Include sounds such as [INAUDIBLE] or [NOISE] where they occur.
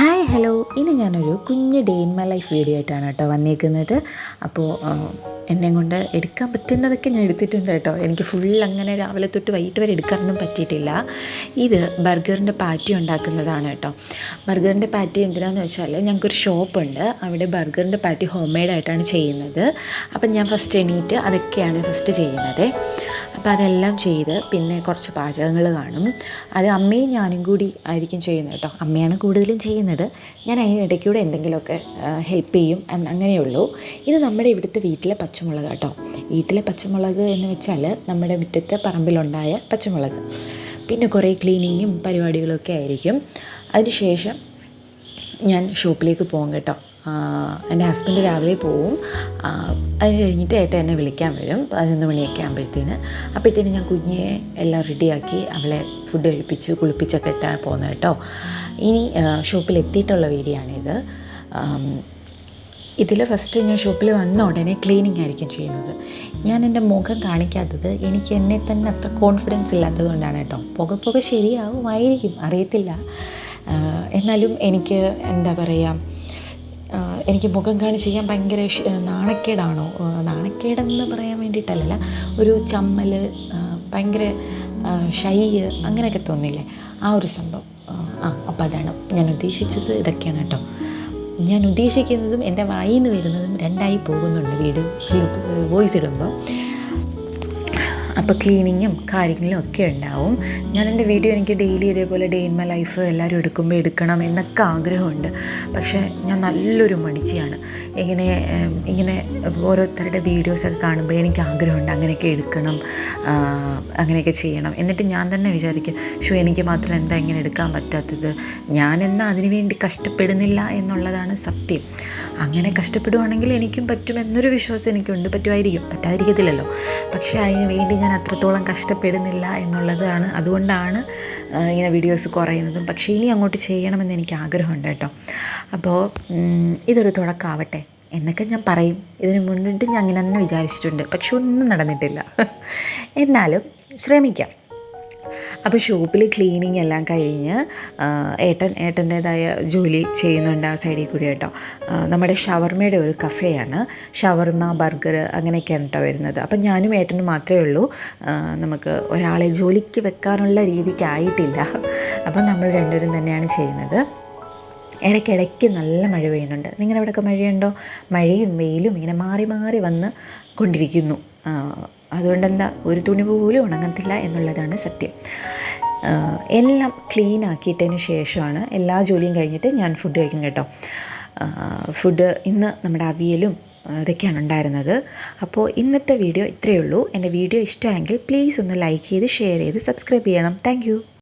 Hi hello. ഇന്ന് ഞാനൊരു കുഞ്ഞ് day in my life video ആയിട്ടാണ് കേട്ടോ വന്നിരിക്കുന്നത് അപ്പോൾ എന്നെ കൊണ്ട് എടുക്കാൻ പറ്റുന്നതൊക്കെ ഞാൻ എടുത്തിട്ടുണ്ട് കേട്ടോ. എനിക്ക് ഫുൾ അങ്ങനെ രാവിലെ തൊട്ട് വൈകിട്ട് വരെ എടുക്കാനൊന്നും പറ്റിയിട്ടില്ല. ഇത് ബർഗറിന്റെ പാറ്റി ഉണ്ടാക്കുന്നതാണ് കേട്ടോ. ബർഗറിന്റെ പാറ്റി എന്തിനാണെന്ന് വെച്ചാൽ ഞങ്ങൾക്കൊരു ഷോപ്പുണ്ട്. അവിടെ ബർഗറിന്റെ പാറ്റി ഹോം മെയ്ഡായിട്ടാണ് ചെയ്യുന്നത്. അപ്പം ഞാൻ ഫസ്റ്റ് എണീറ്റ് അതൊക്കെയാണ് ഫസ്റ്റ് ചെയ്യുന്നത്. അപ്പോൾ അതെല്ലാം ചെയ്ത് പിന്നെ കുറച്ച് പാചകങ്ങൾ കാണും. അത് അമ്മയും ഞാനും കൂടി ആയിരിക്കും ചെയ്യുന്നത് കേട്ടോ. അമ്മയാണ് കൂടുതലും ചെയ്യുന്നത്. ഞാൻ അതിനിടയ്ക്കൂടെ എന്തെങ്കിലുമൊക്കെ ഹെൽപ്പ് ചെയ്യും അങ്ങനെയുള്ളൂ. ഇത് നമ്മുടെ ഇവിടുത്തെ വീട്ടിലെ പച്ചമുളക് കേട്ടോ. വീട്ടിലെ പച്ചമുളക് എന്ന് വെച്ചാൽ നമ്മുടെ മുറ്റത്തെ പറമ്പിലുണ്ടായ പച്ചമുളക്. പിന്നെ കുറേ ക്ലീനിങ്ങും പരിപാടികളൊക്കെ ആയിരിക്കും. അതിനുശേഷം ഞാൻ ഷോപ്പിലേക്ക് പോകും കേട്ടോ. എന്റെ ഹസ്ബൻഡ് രാവിലെ പോവും. അത് കഴിഞ്ഞിട്ട് ഏട്ട എന്നെ വിളിക്കാൻ വരും. പതിനൊന്ന് മണിയൊക്കെ ആകുമ്പോഴത്തേന് അപ്പോഴത്തേന് ഞാൻ കുഞ്ഞിയെ എല്ലാം റെഡിയാക്കി അവളെ ഫുഡ് കഴിപ്പിച്ച് കുളിപ്പിച്ചൊക്കെ ഇട്ടാൽ പോകുന്നത് കേട്ടോ. ഇനി ഷോപ്പിൽ എത്തിയിട്ടുള്ള വീഡിയോ ആണിത് ഇതിൽ ഫസ്റ്റ് ഞാൻ ഷോപ്പിൽ വന്ന ഉടനെ ക്ലീനിങ് ആയിരിക്കും ചെയ്യുന്നത്. ഞാൻ എന്റെ മുഖം കാണിക്കാത്തത് എനിക്ക് എന്നെ തന്നെ അത്ര കോൺഫിഡൻസ് ഇല്ലാത്തത് കൊണ്ടാണ് കേട്ടോ. പുക പുക ശരിയാവുമായിരിക്കും അറിയത്തില്ല. എന്നാലും എനിക്ക് എന്താ പറയുക എനിക്ക് മുഖം കാണിച്ച് ചെയ്യാൻ ഭയങ്കര നാണക്കേടാണോ? നാണക്കേടെന്ന് പറയാൻ വേണ്ടിയിട്ടല്ല ഒരു ചമ്മൽ ഭയങ്കര ഷൈ അങ്ങനെയൊക്കെ തോന്നില്ലേ? ആ ഒരു സംഭവം. ആ അപ്പോൾ അതാണ് ഞാൻ ഉദ്ദേശിച്ചത് ഇതൊക്കെയാണ് കേട്ടോ. ഞാൻ ഉദ്ദേശിക്കുന്നതും എന്റെ വായിന്ന് വരുന്നതും രണ്ടായി പോകുന്നുണ്ട് വീഡിയോ വോയിസ് ഇടുമ്പോൾ അപ്പോൾ ക്ലീനിങ്ങും കാര്യങ്ങളും ഒക്കെ ഉണ്ടാവും. ഞാൻ എന്റെ വീഡിയോ എനിക്ക് ഡെയിലി ഇതേപോലെ ഡേ ഇൻ മൈ ലൈഫ് എല്ലാവരും എടുക്കുമ്പോൾ എടുക്കണം എന്നൊക്കെ ആഗ്രഹമുണ്ട്. പക്ഷേ ഞാൻ നല്ലൊരു മടിച്ചിയാണ്. ഇങ്ങനെ ഇങ്ങനെ ഓരോരുത്തരുടെ വീഡിയോസൊക്കെ കാണുമ്പോഴേ എനിക്ക് ആഗ്രഹമുണ്ട് അങ്ങനെയൊക്കെ എടുക്കണം അങ്ങനെയൊക്കെ ചെയ്യണം. എന്നിട്ട് ഞാൻ തന്നെ വിചാരിക്കും ഷോ എനിക്ക് മാത്രം എന്താ ഇങ്ങനെ എടുക്കാൻ പറ്റാത്തത്? ഞാനെന്നാൽ അതിന് വേണ്ടി കഷ്ടപ്പെടുന്നില്ല എന്നുള്ളതാണ് സത്യം. അങ്ങനെ കഷ്ടപ്പെടുവാണെങ്കിൽ എനിക്കും പറ്റുമെന്നൊരു വിശ്വാസം എനിക്കുണ്ട്. പറ്റുമായിരിക്കും. പറ്റാതിരിക്കത്തില്ലല്ലോ. പക്ഷേ അതിന് വേണ്ടി ഞാൻ അത്രത്തോളം കഷ്ടപ്പെടുന്നില്ല എന്നുള്ളതാണ്. അതുകൊണ്ടാണ് ഇങ്ങനെ വീഡിയോസ് കുറയുന്നതും. പക്ഷേ ഇനി അങ്ങോട്ട് ചെയ്യണമെന്ന് എനിക്ക് ആഗ്രഹമുണ്ട് കേട്ടോ. അപ്പോൾ ഇതൊരു തുടക്കമാവട്ടെ. എന്നൊക്കെ ഞാൻ പറയും. ഇതിന് മുന്നിട്ട് ഞാൻ അങ്ങനെ തന്നെ വിചാരിച്ചിട്ടുണ്ട്. പക്ഷെ ഒന്നും നടന്നിട്ടില്ല. [LAUGHS] എന്നാലും ശ്രമിക്കാം. അപ്പോൾ ഷോപ്പിൽ ക്ലീനിങ് എല്ലാം കഴിഞ്ഞ് ഏട്ടൻ ഏട്ടന്റേതായ ജോലി ചെയ്യുന്നുണ്ട് ആ സൈഡിൽ കൂടി കേട്ടോ. നമ്മുടെ ഷവർമയുടെ ഒരു കഫേയാണ്. ഷവർമ ബർഗർ അങ്ങനെയൊക്കെയാണ് കേട്ടോ വരുന്നത്. അപ്പം ഞാനും ഏട്ടനും മാത്രമേ ഉള്ളൂ. നമുക്ക് ഒരാളെ ജോലിക്ക് വെക്കാനുള്ള രീതിക്കായിട്ടില്ല. [LAUGHS] അപ്പം നമ്മൾ രണ്ടുപേരും തന്നെയാണ് ചെയ്യുന്നത്. ഇടയ്ക്കിടയ്ക്ക് നല്ല മഴ പെയ്യുന്നുണ്ട്. നിങ്ങളുടെ അവിടെയൊക്കെ മഴയുണ്ടോ? മഴയും വെയിലും ഇങ്ങനെ മാറി മാറി വന്ന് കൊണ്ടിരിക്കുന്നു. അതുകൊണ്ടെന്താ? ഒരു തുണി പോലും ഉണങ്ങത്തില്ല എന്നുള്ളതാണ് സത്യം. എല്ലാം ക്ലീൻ ആക്കിയിട്ടതിന് ശേഷമാണ് എല്ലാ ജോലിയും കഴിഞ്ഞിട്ട് ഞാൻ ഫുഡ് കഴിക്കും കേട്ടോ. ഫുഡ് ഇന്ന് നമ്മുടെ അവിയലും ഇതൊക്കെയാണ് ഉണ്ടായിരുന്നത്. അപ്പോൾ ഇന്നത്തെ വീഡിയോ ഇത്രയേ ഉള്ളൂ. എന്റെ വീഡിയോ ഇഷ്ടമായെങ്കിൽ പ്ലീസ് ഒന്ന് ലൈക്ക് ചെയ്ത് ഷെയർ ചെയ്ത് സബ്സ്ക്രൈബ് ചെയ്യണം. താങ്ക്